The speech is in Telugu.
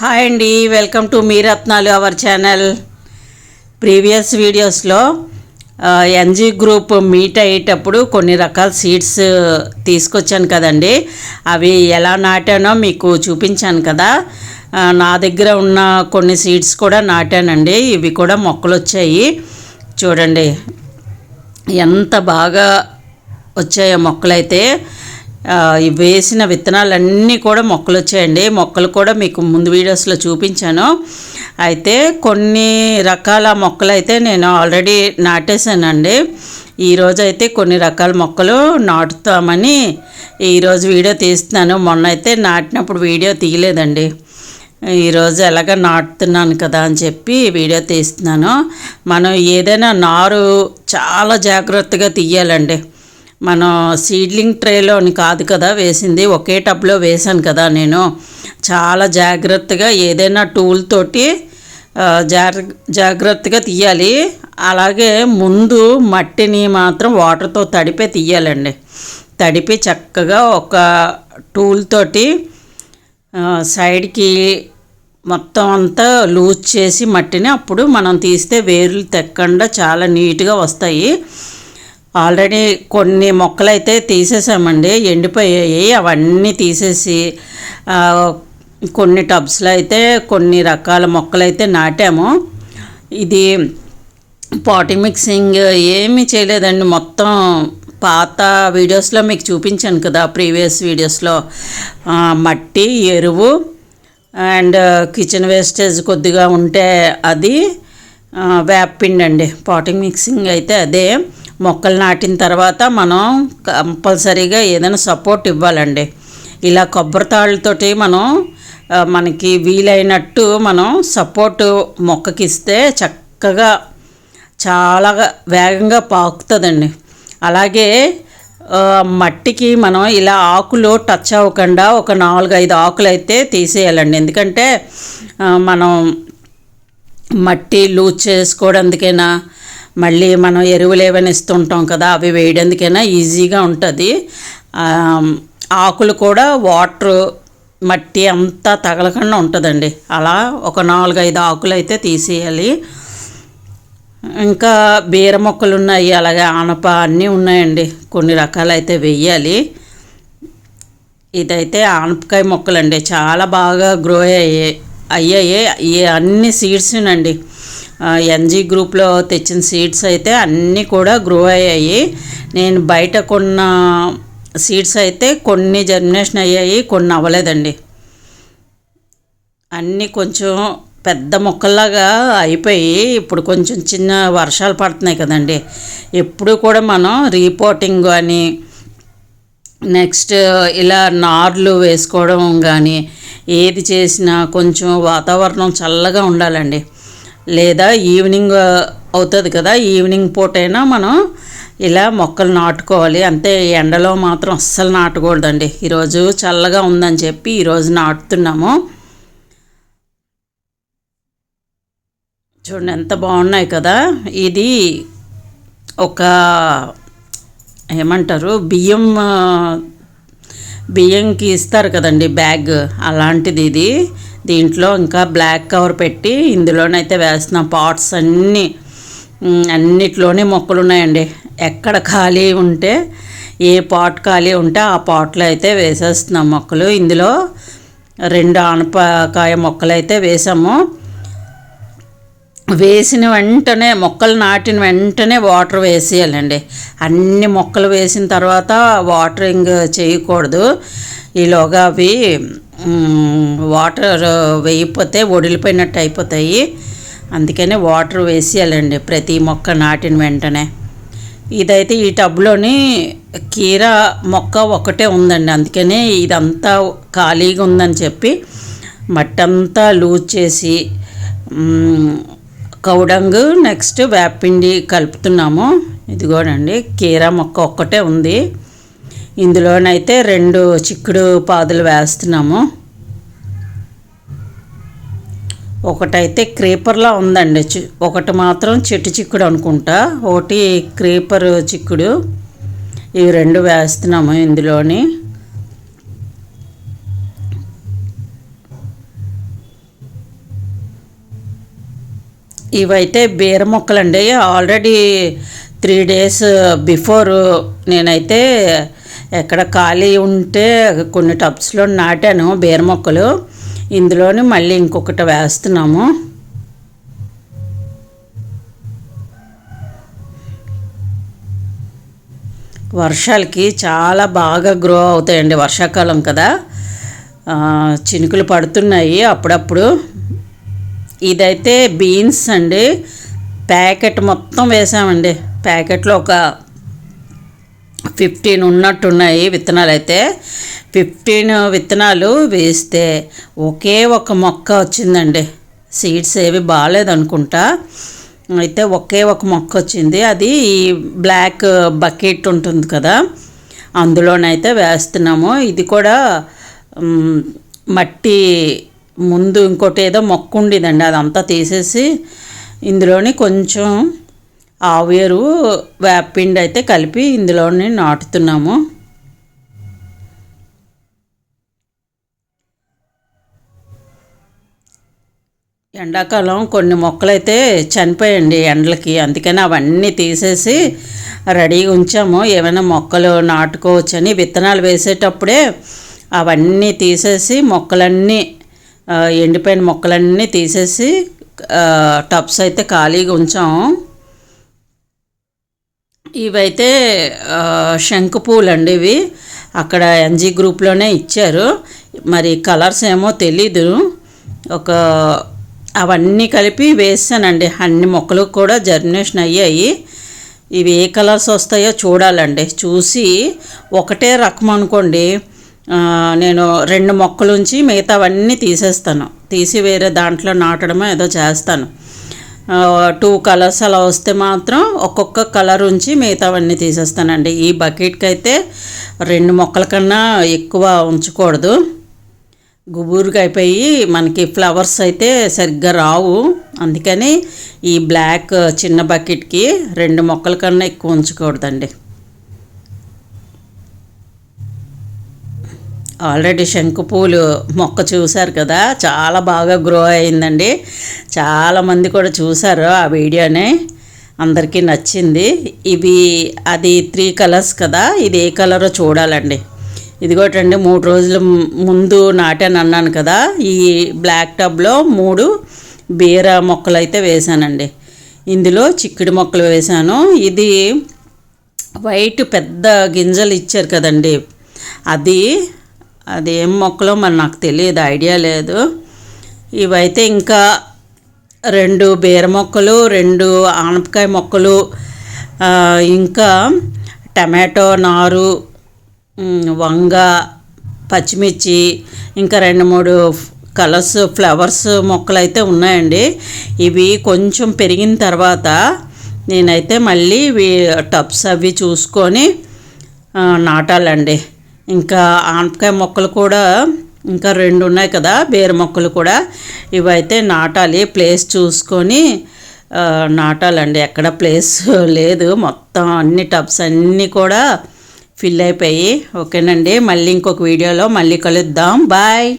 హాయ్ అండి వెల్కమ్ టు మీ రత్నాలు అవర్ ఛానల్. ప్రీవియస్ వీడియోస్లో ఎన్జీ గ్రూప్ మీట్ అయ్యేటప్పుడు కొన్ని రకాల సీడ్స్ తీసుకొచ్చాను కదండి. అవి ఎలా నాటానో మీకు చూపించాను కదా. నా దగ్గర ఉన్న కొన్ని సీడ్స్ కూడా నాటానండి. ఇవి కూడా మొక్కలు వచ్చాయి. చూడండి ఎంత బాగా వచ్చాయో మొక్కలైతే. వేసిన విత్తనాలన్నీ కూడా మొక్కలు వచ్చాయండి మొక్కలు కూడా మీకు ముందు వీడియోస్లో చూపించాను. అయితే కొన్ని రకాల మొక్కలు అయితే నేను ఆల్రెడీ నాటేశానండి. ఈరోజు అయితే కొన్ని రకాల మొక్కలు నాటుతామని ఈరోజు వీడియో తీస్తున్నాను. మొన్న అయితే నాటినప్పుడు వీడియో తీయలేదండి. ఈరోజు ఎలాగ నాటుతున్నాను కదా అని చెప్పి వీడియో తీస్తున్నాను. మనం ఏదైనా నారు చాలా జాగ్రత్తగా తీయాలండి. మనం సీడ్లింగ్ ట్రేలోని కాదు కదా వేసింది. ఒకే టబ్లో వేశాను కదా నేను. చాలా జాగ్రత్తగా ఏదైనా టూల్ తోటి జాగ్ర జాగ్రత్తగా తీయాలి. అలాగే ముందు మట్టిని మాత్రం వాటర్తో తడిపే తీయాలండి. తడిపి చక్కగా ఒక టూల్ తోటి సైడ్కి మొత్తం అంతా లూజ్ చేసి మట్టిని అప్పుడు మనం తీస్తే వేర్లు తెక్కకుండా చాలా నీట్గా వస్తాయి. ఆల్రెడీ కొన్ని మొక్కలు అయితే తీసేసామండి ఎండిపోయాయి. అవన్నీ తీసేసి కొన్ని టబ్స్లో అయితే కొన్ని రకాల మొక్కలు అయితే నాటాము. ఇది పాటి మిక్సింగ్ ఏమీ చేయలేదండి. మొత్తం పాత వీడియోస్లో మీకు చూపించాను కదా ప్రీవియస్ వీడియోస్లో. మట్టి ఎరువు అండ్ కిచెన్ వేస్టేజ్ కొద్దిగా ఉంటే అది వేపిండండి వేపపిండి అండి పాటింగ్ మిక్సింగ్ అయితే అదే. మొక్కలు నాటిన తర్వాత మనం కంపల్సరీగా ఏదైనా సపోర్ట్ ఇవ్వాలండి. ఇలా కొబ్బరితాళ్ళతోటి మనం మనకి వీలైనట్టు మనం సపోర్ట్ మొక్కకి ఇస్తే చక్కగా చాలా వేగంగా పాకుతుందండి. అలాగే మట్టికి మనం ఇలా ఆకులు టచ్ అవ్వకుండా ఒక నాలుగైదు ఆకులు అయితే తీసేయాలండి. ఎందుకంటే మనం మట్టి లూజ్ చేసుకోవడానికైనా మళ్ళీ మనం ఎరువులు ఏమైనా ఇస్తుంటాం కదా అవి వేయడానికైనా ఈజీగా ఉంటుంది. ఆకులు కూడా వాటర్ మట్టి అంతా తగలకుండా ఉంటుందండి. అలా ఒక నాలుగైదు ఆకులు అయితే తీసేయాలి. ఇంకా బీర మొక్కలు ఉన్నాయి అలాగే ఆనప అన్నీ ఉన్నాయండి. కొన్ని రకాలు అయితే వెయ్యాలి ఇదైతే ఆనపకాయ మొక్కలండి. చాలా బాగా గ్రో అయ్యాయి. అయ్యాయి. ఈ అన్ని సీడ్స్నండి ఎన్జీ గ్రూప్లో తెచ్చిన సీడ్స్ అయితే అన్నీ కూడా గ్రో అయ్యాయి. నేను బయట కొన్న సీడ్స్ అయితే కొన్ని జర్మినేషన్ అయ్యాయి కొన్ని అవ్వలేదండి. అన్నీ కొంచెం పెద్ద మొక్కల్లాగా అయిపోయి ఇప్పుడు కొంచెం చిన్న వర్షాలు పడుతున్నాయి కదండి. ఎప్పుడు కూడా మనం రీపోర్టింగ్ కానీ నెక్స్ట్ ఇలా నార్లు వేసుకోవడం కానీ ఏది చేసినా కొంచెం వాతావరణం చల్లగా ఉండాలండి. లేదా ఈవినింగ్ అవుతుంది కదా ఈవినింగ్ పూటైనా మనం ఇలా మొక్కలు నాటుకోవాలి. అంతే ఎండలో మాత్రం అస్సలు నాటకూడదండి. ఈరోజు చల్లగా ఉందని చెప్పి ఈరోజు నాటుతున్నాము. చూడండి ఎంత బాగున్నాయి కదా. ఇది ఒక ఏమంటారు బియ్యం బియ్యంకి ఇస్తారు కదండి బ్యాగ్. అలాంటిది ఇది. దీంట్లో ఇంకా బ్లాక్ కవర్ పెట్టి ఇందులోనైతే వేస్తున్నాం పాట్స్ అన్నీ అన్నిట్లోనే మొక్కలు ఉన్నాయండి. ఎక్కడ ఖాళీ ఉంటే ఏ పాట్ ఖాళీ ఉంటే ఆ పాట్లో అయితే వేసేస్తున్నాం మొక్కలు. ఇందులో రెండు ఆనపకాయ మొక్కలు అయితే వేసాము. వేసిన వెంటనే మొక్కలు నాటిన వెంటనే వాటర్ వేసేయాలండి. అన్ని మొక్కలు వేసిన తర్వాత వాటరింగ్ చేయకూడదు. ఈలోగా అవి వాటర్ వేయకపోతే ఒడిలిపోయినట్టు అయిపోతాయి. అందుకనే వాటర్ వేసేయాలండి ప్రతి మొక్క నాటిన వెంటనే. ఇదైతే ఈ టబ్లోని కీర మొక్క ఒకటే ఉందండి. అందుకనే ఇదంతా ఖాళీగా ఉందని చెప్పి మట్టి అంతా లూజ్ చేసి కౌడంగు నెక్స్ట్ వేపిండి కలుపుతున్నాము. ఇదిగోనండి కీరా మొక్క ఒక్కటే ఉంది. ఇందులోనైతే రెండు చిక్కుడు పాదులు వేస్తున్నాము. ఒకటైతే క్రీపర్లా ఉందండి. ఒకటి మాత్రం చెట్టు చిక్కుడు అనుకుంటా. ఒకటి క్రీపర్ చిక్కుడు. ఇవి రెండు వేస్తున్నాము ఇందులోని. ఇవైతే బీర మొక్కలండి. ఆల్రెడీ త్రీ డేస్ బిఫోర్ నేనైతే ఎక్కడ ఖాళీ ఉంటే కొన్ని టబ్స్లో నాటాను బీర మొక్కలు. ఇందులోని మళ్ళీ ఇంకొకటి వేస్తున్నాము. వర్షాలకి చాలా బాగా గ్రో అవుతాయండి వర్షాకాలం కదా. చినుకులు పడుతున్నాయి అప్పుడప్పుడు. ఇదైతే బీన్స్ అండి. ప్యాకెట్ మొత్తం వేసామండి. ప్యాకెట్లో ఒక ఫిఫ్టీన్ ఉన్నట్టున్నాయి విత్తనాలు అయితే ఫిఫ్టీన్ విత్తనాలు వేస్తే ఒకే ఒక మొక్క వచ్చిందండి. సీడ్స్ ఏవి బాగాలేదనుకుంటా. అయితే ఒకే ఒక మొక్క వచ్చింది. అది ఈ బ్లాక్ బకెట్ ఉంటుంది కదా. అందులోనైతే వేస్తున్నాము. ఇది కూడా మట్టి ముందు ఇంకోటి ఏదో మొక్క ఉండేదండి అదంతా తీసేసి ఇందులోని కొంచెం ఆవేరు వేపిండి అయితే కలిపి ఇందులోని నాటుతున్నాము. ఎండాకాలం కొన్ని మొక్కలైతే చనిపోయండి ఎండలకి అందుకని అవన్నీ తీసేసి రెడీగా ఉంచాము. ఏమైనా మొక్కలు నాటుకోవచ్చని విత్తనాలు వేసేటప్పుడే అవన్నీ తీసేసి మొక్కలన్నీ ఎండిపోయిన మొక్కలన్నీ తీసేసి టబ్స్ అయితే ఖాళీగా ఉంచాము ఇవైతే ఆ, శంకు పూలు అండి ఇవి. అక్కడ ఎన్జీ గ్రూప్లోనే ఇచ్చారు. మరి కలర్స్ ఏమో తెలీదు. ఒక అవన్నీ కలిపి వేసానండి. అన్ని మొక్కలు కూడా జర్మినేషన్ అయ్యాయి. ఇవి ఏ కలర్స్ వస్తాయో చూడాలండి. చూసి ఒకటే రకం అనుకోండి. నేను రెండు మొక్కలు ఉంచి మిగతావన్నీ తీసేస్తాను. తీసి వేరే దాంట్లో నాటడమో ఏదో చేస్తాను. టూ కలర్స్ అలా వస్తే మాత్రం ఒక్కొక్క కలర్ ఉంచి మిగతావన్నీ తీసేస్తానండి. ఈ బకెట్కి అయితే రెండు మొక్కల కన్నా ఎక్కువ ఉంచకూడదు. గుబురుగా అయిపోయి మనకి ఫ్లవర్స్ అయితే సరిగ్గా రావు. అందుకని ఈ బ్లాక్ చిన్న బకెట్కి రెండు మొక్కల కన్నా ఎక్కువ ఉంచకూడదండి. ఆల్రెడీ శంకుపూలు మొక్క చూశారు కదా చాలా బాగా గ్రో అయిందండి. చాలామంది కూడా చూశారు ఆ వీడియోని. అందరికీ నచ్చింది. ఇవి అది త్రీ కలర్స్ కదా ఇది ఏ కలరో చూడాలండి. ఇదిగోటండి మూడు రోజుల ముందు నాటాను అన్నాను కదా ఈ బ్లాక్ టబ్లో మూడు బీర మొక్కలు అయితే వేశానండి. ఇందులో చిక్కుడు మొక్కలు వేశాను. ఇది వైట్ పెద్ద గింజలు ఇచ్చారు కదండి. అది అది ఏం మొక్కలో మరి నాకు తెలియదు ఐడియా లేదు. ఇవైతే ఇంకా రెండు బీర మొక్కలు రెండు ఆనపకాయ మొక్కలు ఇంకా టమాటో నారు వంగ పచ్చిమిర్చి ఇంకా రెండు మూడు కలర్స్ ఫ్లవర్స్ మొక్కలు అయితే ఉన్నాయండి. ఇవి కొంచెం పెరిగిన తర్వాత నేనైతే మళ్ళీ ఇవి టబ్స్ అవి చూసుకొని నాటాలండి. ఇంకా ఆనపకాయ మొక్కలు కూడా ఇంకా రెండు ఉన్నాయి కదా బీర మొక్కలు కూడా. ఇవైతే నాటాలి ప్లేస్ చూసుకొని నాటాలండి. ఎక్కడ ప్లేస్ లేదు. మొత్తం అన్ని టబ్స్ అన్నీ కూడా ఫిల్ అయిపోయి. ఓకేనండి. మళ్ళీ ఇంకొక వీడియోలో మళ్ళీ కలుద్దాం. బాయ్.